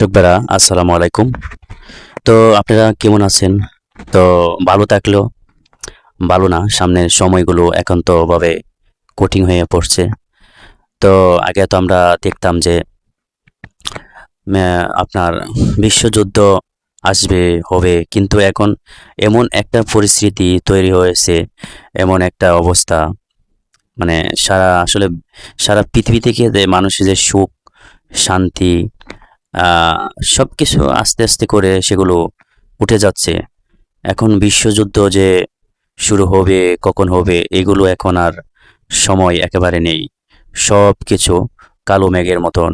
দর্শকবেরা আসসালামু আলাইকুম। তো আপনারা কেমন আছেন? তো ভালো থাকলেও ভালো না, সামনের সময়গুলো একান্তভাবে কঠিন হয়ে পড়ছে। তো আগে তো আমরা দেখতাম যে আপনার বিশ্বযুদ্ধ আসবে, হবে, কিন্তু এখন এমন একটা পরিস্থিতি তৈরি হয়েছে, এমন একটা অবস্থা। মানে সারা, আসলে সারা পৃথিবী থেকে যে মানুষের যে সুখ, শান্তি সব কিছু আস্তে আস্তে করে সেগুলো উঠে যাচ্ছে। এখন বিশ্বযুদ্ধ যে শুরু হবে, কখন হবে, এগুলো এখন আর সময় একেবারে নেই। সব কিছু কালো মেঘের মতন।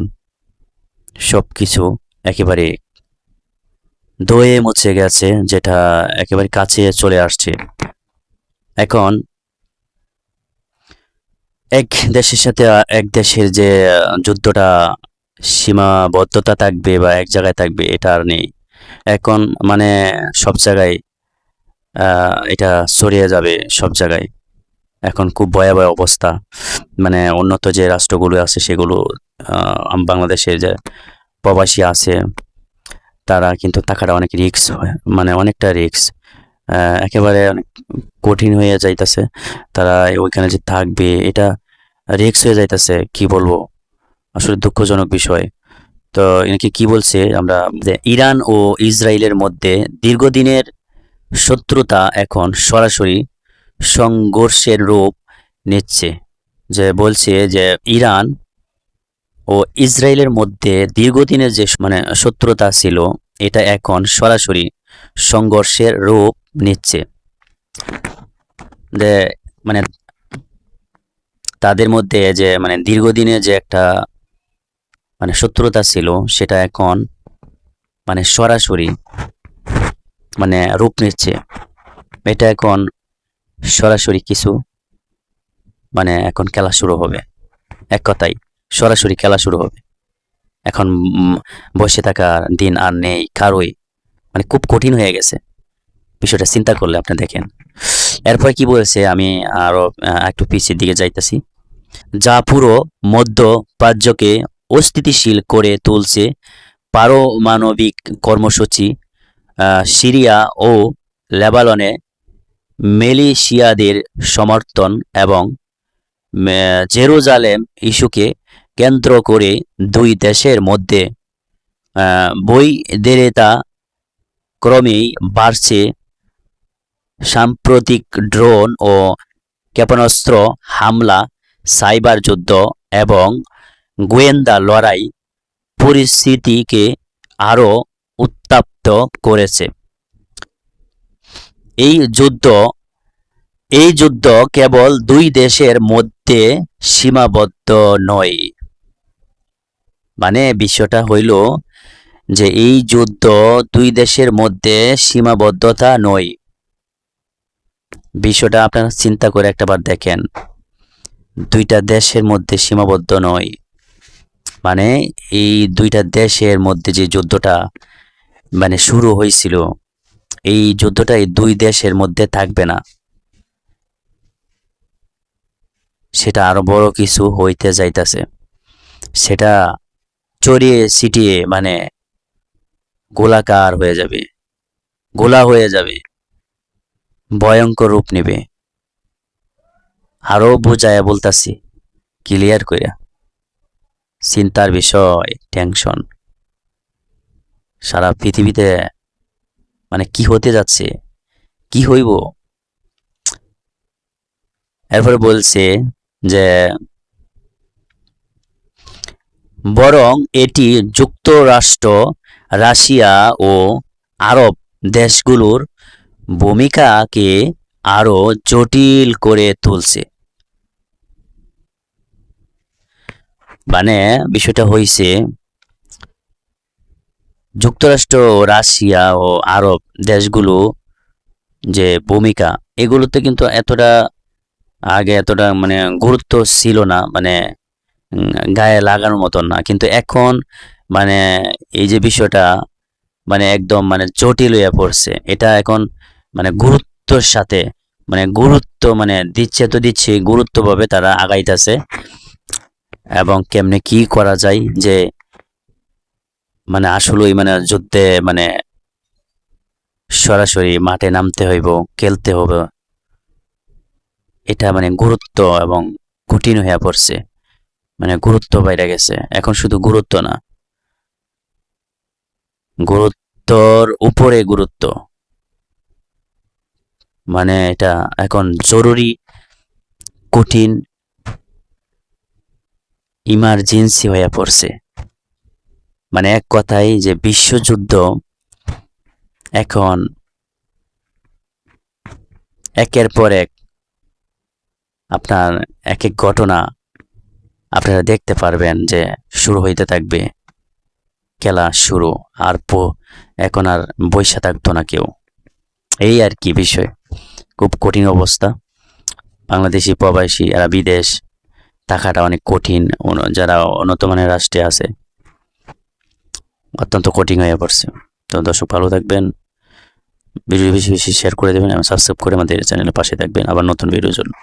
সব কিছু একেবারে দয়ে মুছে গেছে, যেটা একেবারে কাছে চলে আসছে। এখন এক দেশের সাথে, এক দেশের যে যুদ্ধটা সীমাবদ্ধতা থাকবে বা এক জায়গায় থাকবে, এটা আর নেই। এখন মানে সব জায়গায় এটা ছড়িয়ে যাবে সব জায়গায়। এখন খুব ভয়াবহ অবস্থা। মানে উন্নত যে রাষ্ট্রগুলো আছে সেগুলো বাংলাদেশের যে প্রবাসী আছে, তারা কিন্তু টাকাটা অনেক রিস্ক মানে অনেকটা রিস্ক। একেবারে অনেক কঠিন হয়ে যাইতেছে। তারা ওইখানে যে থাকবে, এটা রিস্ক হয়ে যাইতেছে, কি বলব? আসলে দুঃখজনক বিষয়। তো এনাকে কি বলছে, আমরা ইরান ও ইসরায়েলের মধ্যে দীর্ঘদিনের শত্রুতা এখন সরাসরি সংঘর্ষের রূপ নিচ্ছে। যে বলছে যে ইরান ও ইসরায়েলের মধ্যে দীর্ঘদিনের যে মানে শত্রুতা ছিল, এটা এখন সরাসরি সংঘর্ষের রূপ নিচ্ছে। যে মানে তাদের মধ্যে যে মানে দীর্ঘদিনের যে একটা মানে শত্রুতা ছিল, সেটা এখন মানে সরাসরি মানে রূপ নিচ্ছে। এটা এখন সরাসরি কিছু মানে এখন খেলা শুরু হবে। এক কথাই সরাসরি খেলা শুরু হবে। এখন বসে থাকার দিন আর নেই, কারোই মানে খুব কঠিন হয়ে গেছে। বিষয়টা চিন্তা করলে আপনি দেখেন। এরপর কি বলছে, আমি আরও একটু পিছের দিকে যাইতেছি। যা পুরো মধ্য প্রাচ্যকে অস্থিতিশীল করে তুলছে পারমাণবিক কর্মসূচি সিরিয়া ও লেবাননে মেলেশিয়াদের সমর্থন এবং জেরুজালেম ইস্যুকে কেন্দ্র করে দুই দেশের মধ্যে বৈদেরেতা ক্রমেই বাড়ছে। সাম্প্রতিক ড্রোন ও ক্ষেপণাস্ত্র হামলা, সাইবার যুদ্ধ এবং গোয়েন্দা লড়াই পরিস্থিতিকে আরও উত্তপ্ত করেছে। এই যুদ্ধ এই যুদ্ধ কেবল দুই দেশের মধ্যে সীমাবদ্ধ নয়। মানে বিষয়টা হইল যে এই যুদ্ধ দুই দেশের মধ্যে সীমাবদ্ধতা নয়। বিষয়টা আপনারা চিন্তা করে একটাবার দেখেন, দুইটা দেশের মধ্যে সীমাবদ্ধ নয়। মানে এই দুইটা দেশের মধ্যে যে যুদ্ধটা মানে শুরু হয়েছিল, এই যুদ্ধটা এই দুই দেশের মধ্যে থাকবে না। সেটা আরও বড় কিছু হইতে যাইতাছে। সেটা চড়িয়ে ছিটিয়ে মানে গোলাকার হয়ে যাবে, গোলা হয়ে যাবে, ভয়ঙ্কর রূপ নেবে। আরও বুঝায়া বলতাছি ক্লিয়ার কইরা। চিন্তার বিষয় টেনশন সারা পৃথিবীতে মানে কি হতে যাচ্ছে? কি হইব? এরপরে বলছে যে, বরং এটি যুক্তরাষ্ট্র, রাশিয়া ও আরব দেশগুলোর ভূমিকাকে আরও জটিল করে তুলছে। মানে বিষয়টা হইছে, যুক্তরাষ্ট্র, রাশিয়া ও আরব দেশগুলো যে ভূমিকা, এগুলোতে কিন্তু এতটা আগে এতটা মানে গুরুত্ব ছিল না মানে গায়ে লাগানোর মতন না। কিন্তু এখন মানে এই যে বিষয়টা মানে একদম মানে জটিল হয়ে পড়ছে। এটা এখন মানে গুরুত্বর সাথে মানে গুরুত্ব মানে দিচ্ছে তো দিচ্ছে গুরুত্বভাবে তারা আগাইতেছে। এবং কেমনে কি করা যায় যে মানে আসলেই মানে যুদ্ধে মানে সরাসরি মাঠে নামতে হইব, খেলতে হবে এটা মানে গুরুত্ব এবং কঠিন হয়ে পড়ছে। মানে গুরুত্ব বাইরে গেছে। এখন শুধু গুরুত্ব না, গুরুত্বর উপরে গুরুত্ব। মানে এটা এখন জরুরি, কঠিন ইমার্জেন্সি হয়ে পড়ছে। মানে এক কথায় যে বিশ্বযুদ্ধ এখন একের পর এক আপনার এক এক ঘটনা আপনারা দেখতে পারবেন যে শুরু হইতে থাকবে, খেলা শুরু, আর পো এখন আর বৈশা থাকতো না কেউ। এই আর কি বিষয়। খুব কঠিন অবস্থা। বাংলাদেশি প্রবাসী এরা বিদেশ থাকাটা অনেক কঠিন। যারা উন্নত মানের রাষ্ট্রে আছে, অত্যন্ত কঠিন হয়ে পড়ছে। তো দর্শক, ভালো থাকবেন। ভিডিও বেশি বেশি শেয়ার করে দেবেন এবং সাবস্ক্রাইব করে আমাদের চ্যানেলের পাশে থাকবেন। আবার নতুন ভিডিওর জন্য।